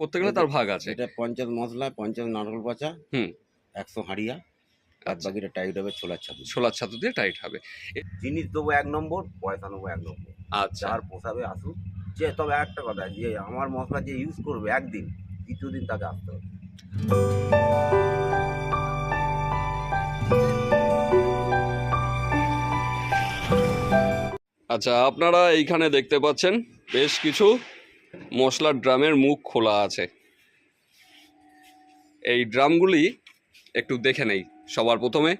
গেলে তার ভাগ আছে। এটা পঞ্চাশ মশলা পঞ্চাশ নারকল পচা হুম। একশো হাঁড়িয়া আর আচ্ছা। বাকিটা টাইট হবে ছোলার ছাতু। ছোলার ছাতু দিয়ে টাইট হবে। জিনিস দেবো এক নম্বর পয়সা নেব এক নম্বর। আচ্ছা। যার পোষাবে আসুক। যে তবে একটা কথা যে আমার মশলা যে ইউজ করবে একদিন দ্বিতীয় দিন তাকে আসতে হবে। আচ্ছা আপনারা এইখানে দেখতে পাচ্ছেন বেশ কিছু মশলার ড্রামের মুখ খোলা আছে। এই ড্রামগুলি একটু দেখে নেই সবার প্রথমে।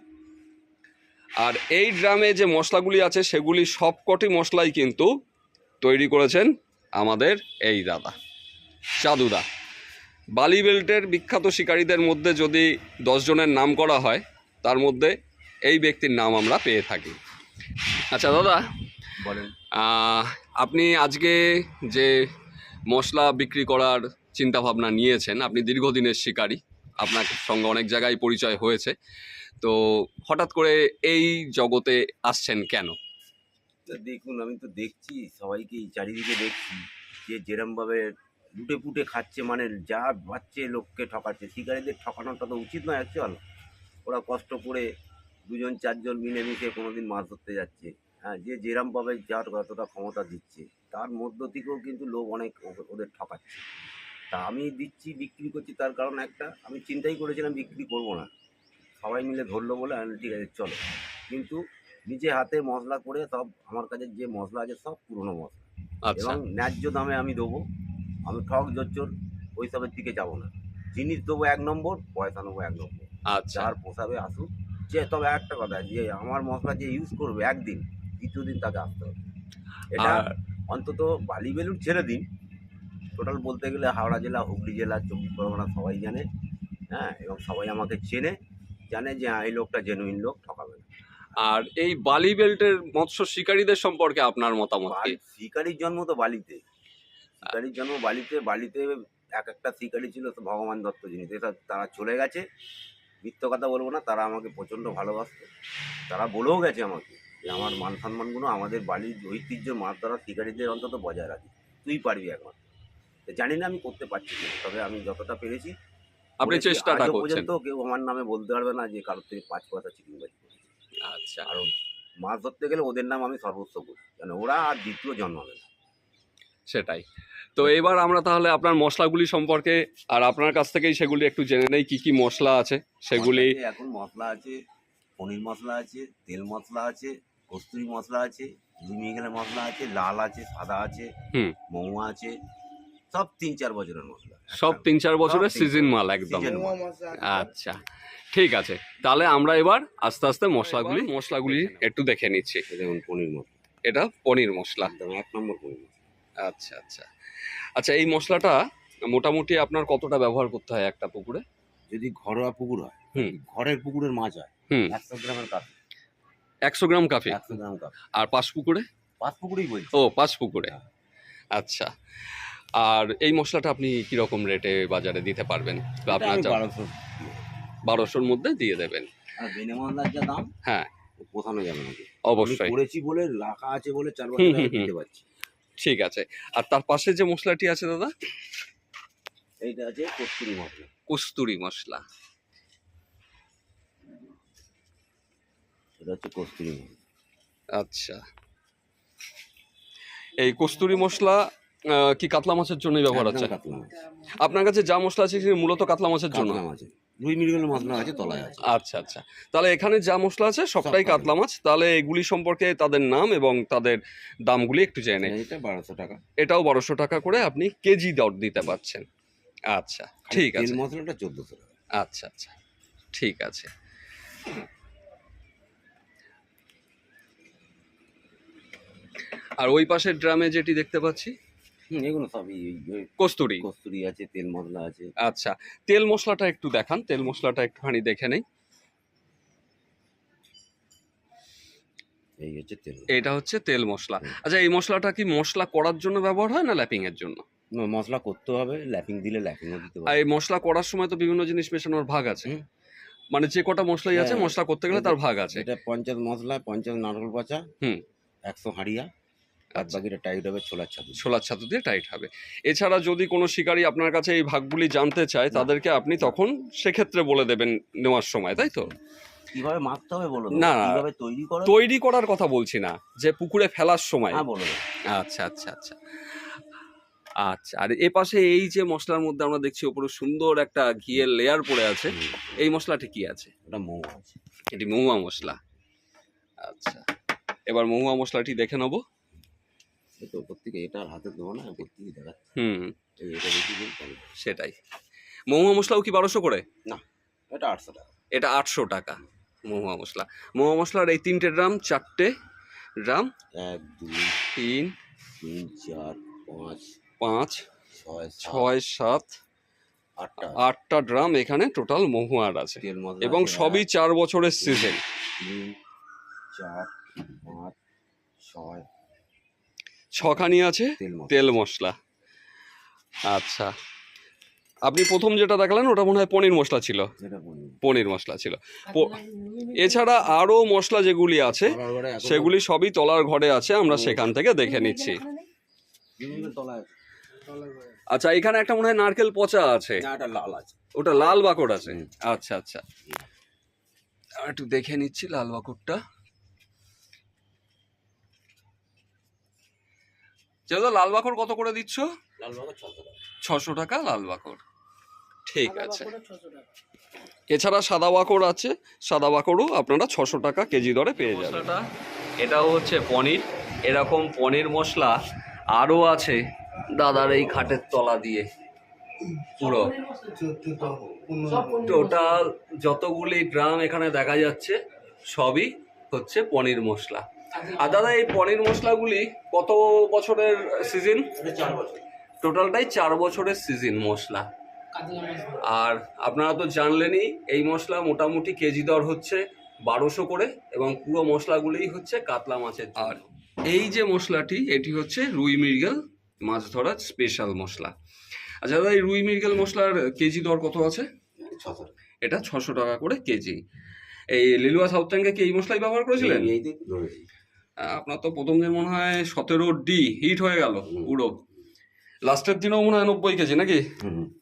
আর এই ড্রামে যে মশলাগুলি আছে সেগুলি সবকটি মশলাই কিন্তু তৈরি করেছেন আমাদের এই দাদা চাদুদা। বালি বেল্টের বিখ্যাত শিকারীদের মধ্যে যদি দশজনের নাম করা হয় তার মধ্যে এই ব্যক্তির নাম আমরা পেয়ে থাকি। আচ্ছা দাদা বলেন। আপনি আজকে যে মশলা বিক্রি করার চিন্তা ভাবনা নিয়েছেন। আপনি দীর্ঘদিনের শিকারী। আপনার সঙ্গে অনেক জায়গায় পরিচয় হয়েছে। তো হঠাৎ করে এই জগতে আসছেন কেন? দেখুন, আমি তো দেখছি, সবাইকেই চারিদিকে দেখছি যে যেরমভাবে লুটে পুটে খাচ্ছে মানে যা পাচ্ছে লোককে ঠকাচ্ছে। শিকারীদের ঠকানোটা তো উচিত নয় অ্যাকচুয়াল ওরা কষ্ট করে দুজন, চারজন মিলেমিশে কোনো দিন মাছ ধরতে যাচ্ছে। হ্যাঁ যে যেরমভাবে যার যতটা ক্ষমতা দিচ্ছে তার মধ্য থেকেও কিন্তু লোক অনেক ওদের ঠকাচ্ছে। তা আমি দিচ্ছি বিক্রি করছি তার কারণ একটা আমি চিন্তাই করেছিলাম বিক্রি করব না। সবাই মিলে ধরলো বলে আমি ঠিক আছে চলো। কিন্তু নিজে হাতে মশলা করে সব আমার কাছে যে মশলা আছে সব পুরনো মশলা। আচ্ছা। এবং ন্যায্য দামে আমি দেবো। আমি ঠক জোচ্চর ওইসবের দিকে যাব না। জিনিস দেবো এক নম্বর পয়সা নেব এক নম্বর। আচ্ছা। যার পোষাবে আসুক। যে তবে একটা কথা যে আমার মশলা যে ইউজ করবে একদিন দ্বিতীয় দিন তাকে আসতে হবে। এটা অন্তত বালি বেলুর ছেড়ে দিন। টোটাল বলতে গেলে হাওড়া জেলা হুগলি জেলা চব্বিশ পরগনা সবাই জানে। হ্যাঁ এবং সবাই আমাকে চেনে জানে যে হ্যাঁ, এই লোকটা জেনুইন লোক ঠকাবে না। আর এই বালি বেল্টের মৎস্য শিকারীদের সম্পর্কে আপনার মতামত শিকারির জন্ম তো বালিতে। শিকারির জন্ম বালিতে বালিতে এক একটা শিকারী ছিল তো ভগবান দত্ত জিনিস এটা তারা চলে গেছে। মিথ্য কথা বলব না তারা আমাকে প্রচণ্ড ভালোবাসতো। তারা বলেও গেছে আমাকে। যে আমার মান সম্মানগুলো আমাদের বাড়ির ঐতিহ্য মাছ ধরা শিকারীদের অন্তত বজায় রাখি। তুই পারবি এখন তো জানি না আমি করতে পারছি না তবে আমি যতটা পেরেছি আপনি। চেষ্টাটা করছেন। পর্যন্ত কেউ আমার নামে বলতে পারবে না যে কারোর থেকে পাঁচ পয়সা চিটিংবাজি আচ্ছা। আর মাছ ধরতে গেলে ওদের নাম আমি সর্বোচ্চ করি। কেন ওরা আর দ্বিতীয় জন্মাবে না। সেটাই। তো এবার আমরা তাহলে আপনার মশলাগুলি সম্পর্কে আর আপনার কাছ থেকেই সেগুলি একটু জেনে নেই কি কি মশলা আছে সেগুলি এখন মশলা আছে পনির মশলা আছে তেল মশলা আছে কস্তুরি মশলা আছে লুমি গেলে মশলা আছে লাল আছে সাদা আছে হুম। মৌ আছে সব তিন চার বছরের মশলা। সব তিন চার বছরের সিজন মাল একদম। আচ্ছা ঠিক আছে। তাহলে আমরা এবার আস্তে আস্তে মশলাগুলি মশলাগুলি একটু দেখে নিচ্ছি। যেমন পনির মশলা। এটা পনির মশলা। একদম এক নম্বর পনির মশলা। আচ্ছা আচ্ছা। আচ্ছা এই মশলাটা মোটামুটি আপনার কতটা ব্যবহার করতে হয় একটা পুকুরে? যদি ঘরোয়া পুকুর হয় হুম। ঘরের পুকুরের মাছ হয় হুম। একশো গ্রামের কাপ একশো গ্রাম কাফি? একশো গ্রাম কাপ আর পাঁচ পুকুরে? পাঁচ পুকুরেই বলছি। ও পাঁচ পুকুরে। আচ্ছা। আর এই মশলাটা আপনি কীরকম রেটে বাজারে দিতে পারবেন? বা আপনার যা- বারোশো। বারোশোর মধ্যে দিয়ে দেবেন। আর যা দাম হ্যাঁ। ও পোষানো যাবে নাকি অবশ্যই। করেছি বলে রাখা আছে বলে চার হুম, বছর হুম, আগে দিতে পারছি। ঠিক আছে। আর তার পাশে যে মশলাটি আছে দাদা? এইটা আছে কস্তুরি মশলা। কস্তুরি মশলা। এটা হচ্ছে কস্তুরি আচ্ছা। এই কস্তুরি মশলা কি কাতলা মাছের জন্য ব্যবহার হচ্ছে কাতলা মাছ। আপনার কাছে যা মশলা আছে মূলত কাতলা মাছের জন্য? মাছ রুই মৃগেলের মশলা আছে তলায় আছে। আচ্ছা আচ্ছা। তাহলে এখানে যা মশলা আছে সবটাই কাতলা। কাতলা মাছ। তাহলে এগুলি সম্পর্কে তাদের নাম এবং তাদের দামগুলি একটু জেনে নেই। এটা বারোশো টাকা। এটাও বারোশো টাকা করে আপনি কেজি দর দিতে পারছেন। আচ্ছা ঠিক আছে। মশলাটা চোদ্দশো টাকা। আচ্ছা আচ্ছা। ঠিক আছে। আর ওই পাশের ড্রামে যেটি দেখতে পাচ্ছি? হুম, এগুলো সবই ওই- কস্তুরি। কস্তুরি আছে তেল মশলা আছে। আচ্ছা তেল মশলাটা একটু দেখান তেল মশলাটা একটুখানি দেখে নেই। এই হচ্ছে তেল এটা হচ্ছে তেল মশলা। আচ্ছা এই মশলাটা কি মশলা করার জন্য ব্যবহার হয় না ল্যাপিং এর জন্য? না, মশলা করতে হবে ল্যাপিং দিলে ল্যাপিংও দিতে আর হবে এই মশলা করার সময় তো বিভিন্ন জিনিস মেশানোর ভাগ আছে। হুম। মানে যে কটা মশলাই আছে হ্যাঁ। মশলা করতে গেলে তার ভাগ আছে। এটা পঞ্চাশ মশলা পঞ্চাশ নারকল পচা হুম। একশো হাঁড়িয়া আর বাকিটা টাইট হবে ছোলার ছাতু ছোলার ছাতু দিয়ে টাইট হবে। এছাড়া যদি কোনো শিকারী আপনার কাছে এই ভাগগুলি জানতে চায় তাদেরকে আপনি তখন সেক্ষেত্রে বলে দেবেন নেওয়ার সময় তাই তো? কীভাবে মারতে হবে বলো না। তৈরি করো? তৈরি করার কথা বলছি না যে পুকুরে ফেলার সময়। হ্যাঁ বলো আচ্ছা আচ্ছা আচ্ছা। আচ্ছা আর এ পাশে এই যে মশলার মধ্যে আমরা দেখছি ওপরে সুন্দর একটা ঘিয়ের লেয়ার পড়ে আছে। এই মশলাটি কি আছে? ওটা মৌ আছে। এটি মহুয়া মশলা। আচ্ছা এবার মহুয়া মশলাটি দেখে নেব। তো ওপর থেকে এটা আর হাতে দেবো না ওপর থেকে দেখা হুম। এটা বেশি দিন সেটাই। মহুয়া মশলাও কি বারোশো করে? না এটা আটশো টাকা। এটা আটশো টাকা মহুয়া মশলা। মহুয়া মশলার এই তিনটে ড্রাম চারটে ড্রাম এক দুই তিন তিন চার পাঁচ পাঁচ ছয় ছয় সাত আটটা। ড্রাম এখানে টোটাল মহুয়ার আছে। এবং সবই চার বছরের সিজন তিন চার পাঁচ ছয় ছখানি আছে? তেল মশলা। আচ্ছা। আপনি প্রথম যেটা দেখালেন ওটা মনে হয় পনির মশলা ছিল। পনির। পনির মশলা ছিল। এছাড়া আরও মশলা যেগুলি আছে সেগুলি সবই তলার ঘরে আছে আমরা সেখান থেকে দেখে নিচ্ছি। তলায় আচ্ছা এখানে একটা মনে হয় নারকেল পচা আছে। লাল আছে। ওটা লাল বাকড় আছে। আচ্ছা আচ্ছা। আর একটু দেখে নিচ্ছি লাল বাকড়টা। দাদা লাল বাকড় কত করে দিচ্ছ? ছশো টাকা। লাল বাকড় ঠিক আছে। এছাড়া সাদা বাকর আছে। সাদা বাকরও আপনারা ছশো টাকা কেজি দরে পেয়ে যাবেন। এটাও হচ্ছে পনির। এরকম পনির মশলা আরও আছে দাদার এই খাটের তলা দিয়ে। পুরো। টোটাল যতগুলি ড্রাম এখানে দেখা যাচ্ছে সবই হচ্ছে পনির মশলা। আর দাদা এই পনির মশলাগুলি কত বছরের সিজন টোটালটাই চার বছরের সিজন মশলা। আর আপনারা তো জানলেনই এই মশলা মোটামুটি কেজি দর হচ্ছে বারোশো করে এবং পুরো মশলাগুলিই হচ্ছে কাতলা মাছের আর এই যে মশলাটি এটি হচ্ছে রুই মৃগেল মাছ ধরার স্পেশাল মশলা। আচ্ছা দাদা এই রুই মৃগেল মশলার কেজি দর কত আছে? এটা ছশো টাকা। করে কেজি। এই লিলুয়া সাউথ ট্যাঙ্কে কি এই মশলাই ব্যবহার করেছিলেন? আপনার তো প্রথম দিন মনে হয় সতেরো ডি হিট হয়ে গেল উড়ো পুরো। লাস্টের দিনও মনে হয় নব্বই কেজি নাকি? হুম।